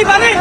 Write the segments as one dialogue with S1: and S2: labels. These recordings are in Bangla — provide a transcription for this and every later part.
S1: नहीं बने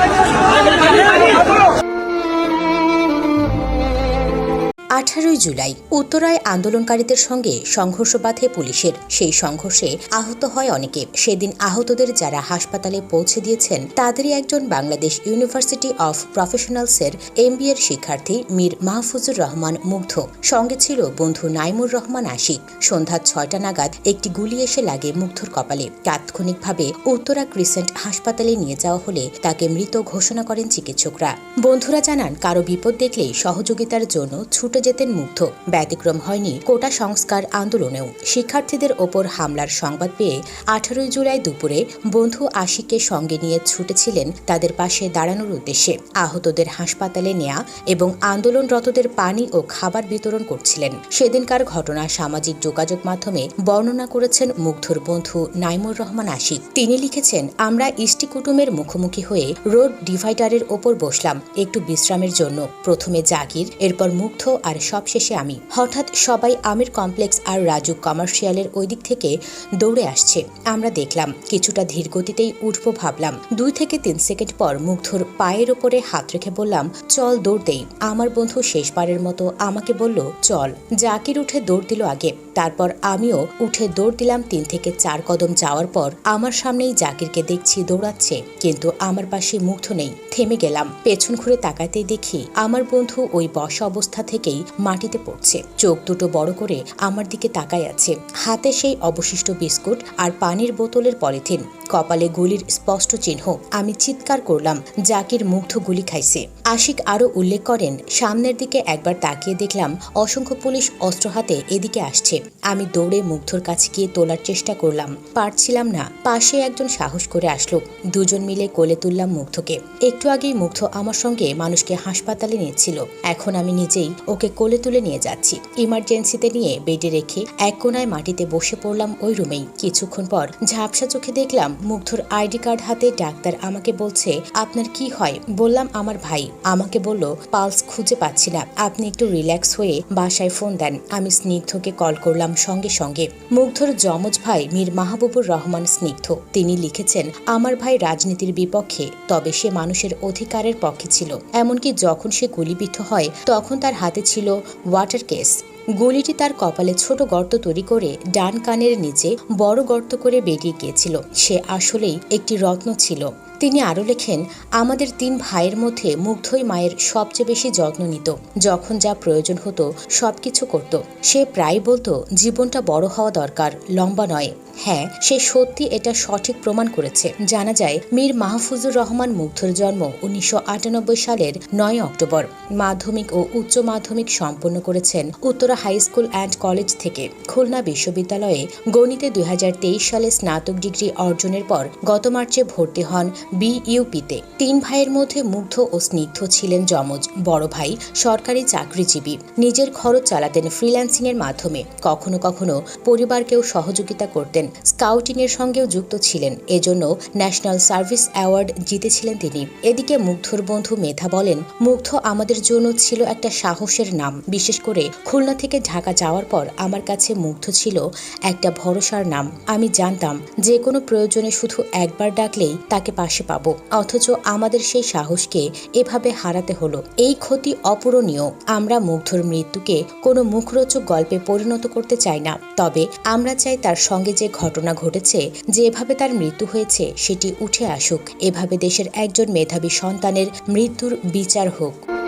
S1: আঠারোই জুলাই উত্তরায় আন্দোলনকারীদের সঙ্গে সংঘর্ষ বাধে পুলিশের। সেই সংঘর্ষে আহত হয় অনেকে। সেদিন আহতদের যারা হাসপাতালে পৌঁছে দিয়েছেন, তাদেরই একজন বাংলাদেশ ইউনিভার্সিটি অফ প্রফেশনালসের এম এমবিএর শিক্ষার্থী মীর মাহফুজুর রহমান মুগ্ধ। সঙ্গে ছিল বন্ধু নাইমুর রহমান আশিক। সন্ধ্যা ছয়টা নাগাদ একটি গুলি এসে লাগে মুগ্ধর কপালে। তাৎক্ষণিকভাবে উত্তরা ক্রিসেন্ট হাসপাতালে নিয়ে যাওয়া হলে তাকে মৃত ঘোষণা করেন চিকিৎসকরা। বন্ধুরা জানান, কারও বিপদ দেখলেই সহযোগিতার জন্য ছুটে যেতেন মুগ্ধ। ব্যতিক্রম হয়নি কোটা সংস্কার আন্দোলনেও। শিক্ষার্থীদের ওপর হামলার সংবাদ পেয়ে আঠারোই জুলাই দুপুরে বন্ধু আশিককে সঙ্গে নিয়ে ছুটেছিলেন তাদের পাশে দাঁড়ানোর উদ্দেশ্যে। আহতদের হাসপাতালে নেয়া এবং আন্দোলনরতদের পানি ও খাবার বিতরণ করছিলেন। সেদিনকার ঘটনা সামাজিক যোগাযোগ মাধ্যমে বর্ণনা করেছেন মুগ্ধর বন্ধু নাইমুর রহমান আশিক। তিনি লিখেছেন, আমরা ইষ্টি কুটুমের মুখোমুখি হয়ে রোড ডিভাইডারের ওপর বসলাম। একটু বিশ্রামের জন্য। প্রথমে জাগির, এরপর মুগ্ধ আর সবশেষে আমি। হঠাৎ সবাই আমির কমপ্লেক্স আর রাজু কমার্শিয়ালের ওই দিক থেকে দৌড়ে আসছে। আমরা দেখলাম, কিছুটা ধীর গতিতেই উঠব ভাবলাম। দুই থেকে তিন সেকেন্ড পর মুগ্ধর পায়ের ওপরে হাত রেখে বললাম, চল দৌড় দেই। আমার বন্ধু শেষবারের মতো আমাকে বলল, চল। জাকির উঠে দৌড় দিল আগে। তারপর আমিও উঠে দৌড় দিলাম তিন থেকে চার কদম যাওয়ার পর আমার সামনেই জাকিরকে দেখছি দৌড়াচ্ছে, কিন্তু আমার পাশে মুগ্ধ নেই, থেমে গেলাম। পেছন ঘুরে তাকাতেই দেখি আমার বন্ধু ওই বসা অবস্থা থেকেই মাটিতে পড়ছে। চোখ দুটো বড় করে আমার দিকে তাকায় আছে। হাতে সেই অবশিষ্ট বিস্কুট আর পানির বোতলের পলিথিন। কপালে গুলির স্পষ্ট চিহ্ন। আমি চিৎকার করলাম, জাকির মুগ্ধ গুলি খাইছে। আশিক আরও উল্লেখ করেন, সামনের দিকে একবার তাকিয়ে দেখলাম অসংখ্য পুলিশ অস্ত্র হাতে এদিকে আসছে। আমি দৌড়ে মুগ্ধর কাছে গিয়ে তোলার চেষ্টা করলাম। পারছিলাম না। পাশে একজন সাহস করে আসলো। দুজন মিলে কোলে তুললাম মুগ্ধকে। একটু আগেই মুগ্ধ আমার সঙ্গে মানুষকে হাসপাতালে নিয়েছিল। এখন আমি নিজেই ওকে কোলে তুলে নিয়ে যাচ্ছি। ইমার্জেন্সিতে নিয়ে বেডে রেখে এক কোনায় মাটিতে বসে পড়লাম ওই রুমেই। কিছুক্ষণ পর ঝাপসা চোখে দেখলাম মুগ্ধর আইডি কার্ড হাতে ডাক্তার আমাকে বলছে, আপনার কি হয়? বললাম, আমার ভাই। আমাকে বলল, পালস খুঁজে পাচ্ছি না। আপনি একটু রিল্যাক্স হয়ে বাসায় ফোন দেন। আমি স্নিগ্ধকে কল করলাম। সঙ্গে সঙ্গে। মুগ্ধর যমজ ভাই মীর মাহবুবুর রহমান স্নিগ্ধ। তিনি লিখেছেন, আমার ভাই রাজনীতির বিপক্ষে, তবে সে মানুষের অধিকারের পক্ষে ছিল। এমনকি যখন সে গুলিবিদ্ধ হয়, তখন তার হাতে ছিল ওয়াটার কেস গুলিটি তার কপালে ছোট গর্ত তৈরি করে ডান কানের নিচে বড় গর্ত করে বেরিয়ে গিয়েছিল। সে আসলেই একটি রত্ন ছিল। তিনি আরও লেখেন, আমাদের তিন ভাইয়ের মধ্যে মুগ্ধই মায়ের সবচেয়ে বেশি যত্ন নিত। যখন যা প্রয়োজন হতো, সবকিছু করত। সে প্রায় বলতো, জীবনটা বড় হওয়া দরকার, লম্বা নয়। হ্যাঁ সে সত্যি এটা সঠিক প্রমাণ করেছে। জানা যায়, মীর মাহফুজুর রহমান মুগ্ধর জন্ম উনিশশো আটানব্বই সালের নয় অক্টোবর। মাধ্যমিক ও উচ্চ মাধ্যমিক সম্পন্ন করেছেন Uttara high school and college থেকে খুলনা বিশ্ববিদ্যালয়ে গণিতে দুই হাজার তেইশ সালে স্নাতক ডিগ্রি অর্জনের পর গত মার্চে ভর্তি হন বিইউপিতে। তিন ভাইয়ের মধ্যে মুগ্ধ ও স্নিগ্ধ ছিলেন যমজ। বড় ভাই সরকারি চাকরিজীবী। নিজের খরচ চালাতেন ফ্রিল্যান্সিং এর মাধ্যমে। কখনো কখনো পরিবারকেও সহযোগিতা করতেন। স্কাউটিং এর সঙ্গেও যুক্ত ছিলেন। এজন্য ন্যাশনাল সার্ভিস অ্যাওয়ার্ড জিতেছিলেন তিনি। এদিকে মুগ্ধর বন্ধু মেধা বলেন, মুগ্ধ আমাদের জন্য ছিল একটা সাহসের নাম। বিশেষ করে খুলনা থেকে ঢাকা যাওয়ার পর আমার কাছে মুগ্ধ ছিল একটা ভরসার নাম। আমি জানতাম যে কোনো প্রয়োজনে শুধু একবার ডাকলেই তাকে পাশে পাব। অথচ আমাদের সেই সাহসকে এভাবে হারাতে হলো। এই ক্ষতি অপূরণীয়। আমরা মুগ্ধর মৃত্যুকে কোনো মুখরোচক গল্পে পরিণত করতে চাই না। তবে আমরা চাই তার সঙ্গে যে ঘটনা ঘটেছে, যেভাবে তার মৃত্যু হয়েছে, সেটি উঠে আসুক। এভাবে দেশের একজন মেধাবী সন্তানের মৃত্যুর বিচার হোক।